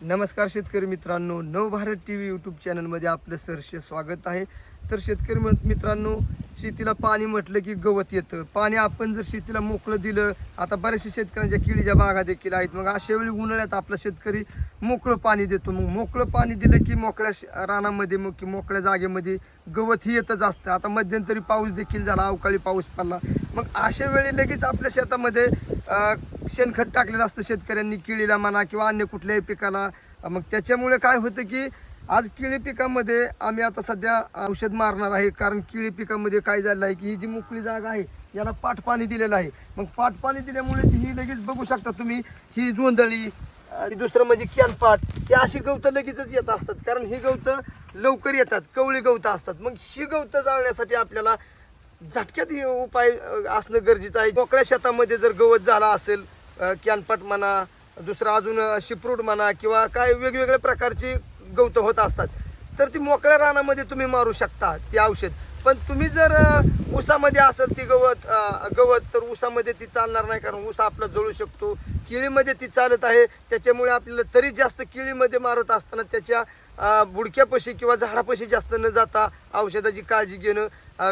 नमस्कार शेतकरी मित्रांनो नवभारत टी व्ही यूट्यूब चॅनलमध्ये आपलं सहर्ष स्वागत आहे. तर शेतकरी मित्रांनो शेतीला पाणी म्हटलं की गवत येतं. पाणी आपण जर शेतीला मोकळं दिलं आता बऱ्याचशा शेतकऱ्यांच्या किळीच्या बागा देखील आहेत. मग अशा वेळी उन्हाळ्यात आपला शेतकरी मोकळं पाणी देतो. मग मोकळं पाणी दिलं की मोकळ्या श- रानामध्ये मग की मोकळ्या जागेमध्ये गवत ही येतच असतं. आता मध्यंतरी पाऊस देखील झाला अवकाळी पाऊस पडला. मग अशा वेळी लगेच आपल्या शेतामध्ये शेणखत टाकलेलं असतं शेतकऱ्यांनी केळीला म्हणा किंवा अन्य कुठल्याही पिकाला. मग त्याच्यामुळे काय होतं की आज केळी पिकामध्ये आम्ही आता सध्या औषध मारणार आहे. कारण केळी पिकामध्ये काय झालं आहे की ही जी मोकळी जागा आहे याला पाठपाणी दिलेलं आहे. मग पाठपाणी दिल्यामुळे ही लगेच बघू शकता तुम्ही ही जोंधळी आणि दुसरं म्हणजे कॅनपाट हे अशी गवतं लगेचच येत असतात. कारण ही गवतं लवकर येतात कवळी गवतं असतात. मग ही गवतं जाळण्यासाठी आपल्याला झटक्यात उपाय असणं गरजेचं आहे. मोकळ्या शेतामध्ये जर गवत झाला असेल कॅनपट म्हणा दुसरं अजून अ, शिप्रूड म्हणा किंवा काय वेगवेगळ्या प्रकारची गवतं होत असतात तर ती मोकळ्या रानामध्ये तुम्ही मारू शकता ती औषध. पण तुम्ही जर ऊसामध्ये असेल ती गवत गवत तर ऊसामध्ये ती चालणार नाही कारण ऊस आपला जळू शकतो. किळीमध्ये ती चालत आहे. त्याच्यामुळे आपल्याला तरी जास्त किळीमध्ये मारत असताना त्याच्या बुडक्यापाशी किंवा झाडापाशी जास्त न जाता औषधाची काळजी घेणं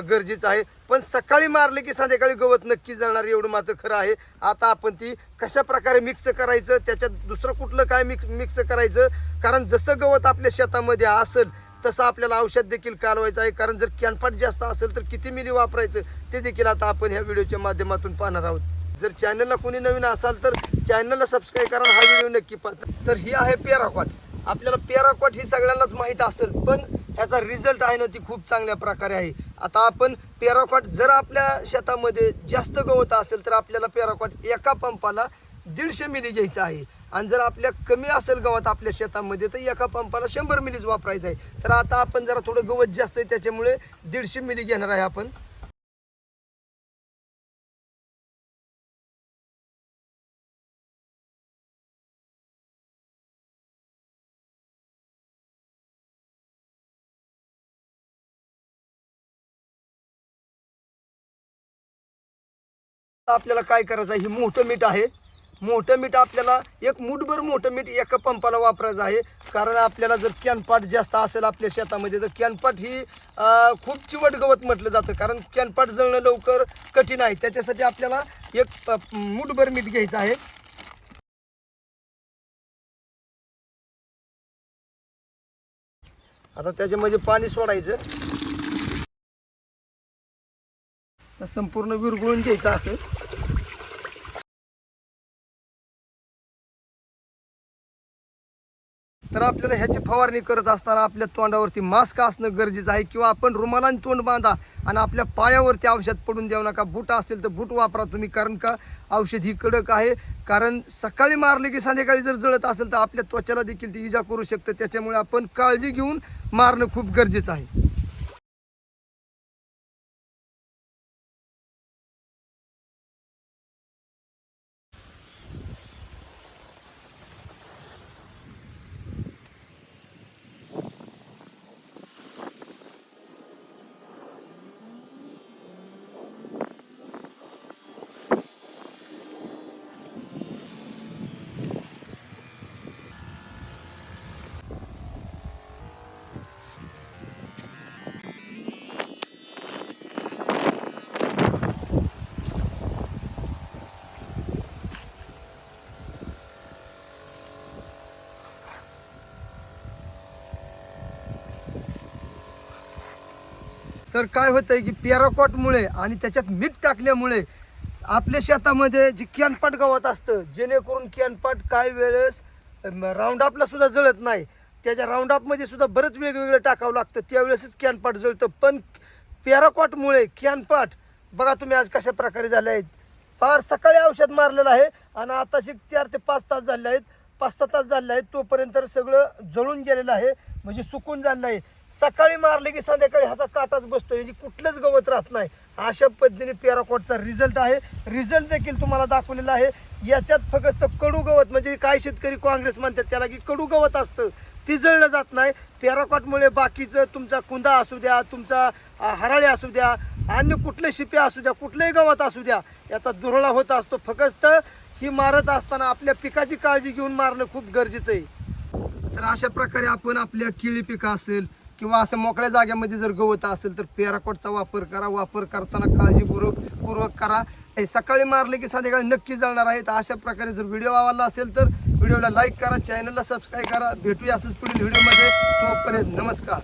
गरजेचं आहे. पण सकाळी मारले की संध्याकाळी गवत नक्की जाणार एवढं मात्र खरं आहे. आता आपण ती कशा प्रकारे मिक्स करायचं त्याच्यात दुसरं कुठलं काय मिक्स मिक्स करायचं? कारण जसं गवत आपल्या शेतामध्ये असेल तसं आपल्याला औषध देखील कालवायचं आहे. कारण जर कॅनपाट जास्त असेल तर किती मिली वापरायचं ते देखील आता आपण ह्या व्हिडिओच्या माध्यमातून पाहणार आहोत. जर चॅनलला कोणी नवीन असाल तर चॅनलला सबस्क्राईब करा हा व्हिडिओ नक्की पाहता तर ही आहे पेराकॉट. आपल्याला पेराकॉट ही सगळ्यांनाच माहीत असेल पण ह्याचा रिझल्ट आहे ना ती खूप चांगल्या प्रकारे आहे. आता आपण पेराकॉट जर आपल्या शेतामध्ये जास्त गवत असेल तर आपल्याला पेराकॉट एका पंपाला दीडशे मिली घ्यायचं आहे. आणि जर आपल्या कमी असेल गवत आपल्या शेतामध्ये तर एका पंपाला शंभर मिलीच वापरायचं आहे. तर आता आपण जरा थोडं गवत जास्त आहे त्याच्यामुळे दीडशे मिली घेणार आहे आपण. आपल्याला काय करायचं आहे? ही मोठं मीठ आहे. मोठं मीठ आपल्याला एक मुठभर मोठं मीठ एका पंपाला वापरायचं आहे. कारण आपल्याला जर कॅनपाट जास्त असेल आपल्या शेतामध्ये तर कॅनपाट ही खूप चिवट गवत म्हटलं जातं. कारण कॅनपाट जळणं लवकर कठीण आहे. त्याच्यासाठी आपल्याला एक मुठभर मीठ घ्यायचं आहे. आता त्याच्यामध्ये पाणी सोडायचं. संपूर्ण विरघळून घ्यायचं असं. तर आपल्याला ह्याची फवारणी करत असताना आपल्या तोंडावरती मास्क असणं गरजेचं आहे किंवा आपण रुमालाने तोंड बांधा आणि आपल्या पायावरती औषध पडून देऊ नका. बूट असेल तर बूट वापरा तुम्ही कारण का? औषध ही कडक आहे. कारण सकाळी मारले की संध्याकाळी जर जळत असेल तर आपल्या त्वचाला देखील ती इजा करू शकतं. त्याच्यामुळे आपण काळजी घेऊन मारणं खूप गरजेचं आहे. तर काय होतंय की पॅराकॉटमुळे आणि त्याच्यात मीठ टाकल्यामुळे आपल्या शेतामध्ये जे कॅनपाट गवत असतं जेणेकरून कॅनपाट काय वेळेस राऊंडअपला सुद्धा जळत नाही. त्याच्या राऊंडअपमध्ये सुद्धा बरंच वेगवेगळं टाकावं लागतं. त्यावेळेसच कॅनपाट जळतं. पण पॅराकॉटमुळे कॅनपाट बघा तुम्ही आज कशा प्रकारे झाले आहेत. फार सकाळी औषध मारलेलं आहे आणि आताशी चार ते पाच तास झाले आहेत पाच सहा तास झाले आहेत तोपर्यंत तर सगळं जळून गेलेलं आहे. म्हणजे सुकून झालेलं आहे. सकाळी मारले की संध्याकाळी ह्याचा काटाच बसतो म्हणजे कुठलंच गवत राहत नाही. अशा पद्धतीने पॅराकॉटचा रिझल्ट आहे. रिझल्ट देखील तुम्हाला दाखवलेला आहे. याच्यात फक्त कडू गवत म्हणजे काय शेतकरी काँग्रेस म्हणतात त्याला की कडू गवत असतं. ती जळलं जात नाही. पॅराकॉटमुळे बाकीचं तुमचा कुंदा असू द्या तुमचा हराळे असू द्या अन्य कुठले शिपे असू द्या कुठलंही गवत असू द्या याचा दुरळा होत असतो. फक्त ही मारत असताना आपल्या पिकाची काळजी घेऊन मारणं खूप गरजेचं आहे. तर अशा प्रकारे आपण आपल्या केळी पिकं असेल किंवा असं मोकळ्या जागेमध्ये जर गवत असेल तर पेराकोटचा वापर करा वापर करताना काळजीपूर्वक पूर्वक करा. हे सकाळी मारले की संध्याकाळी नक्की जाणार आहे. तर अशा प्रकारे जर व्हिडिओ आवडला असेल तर व्हिडिओला लाईक करा चॅनलला सबस्क्राईब करा. भेटूया असंच पुढील व्हिडिओमध्ये. तोपर्यंत नमस्कार.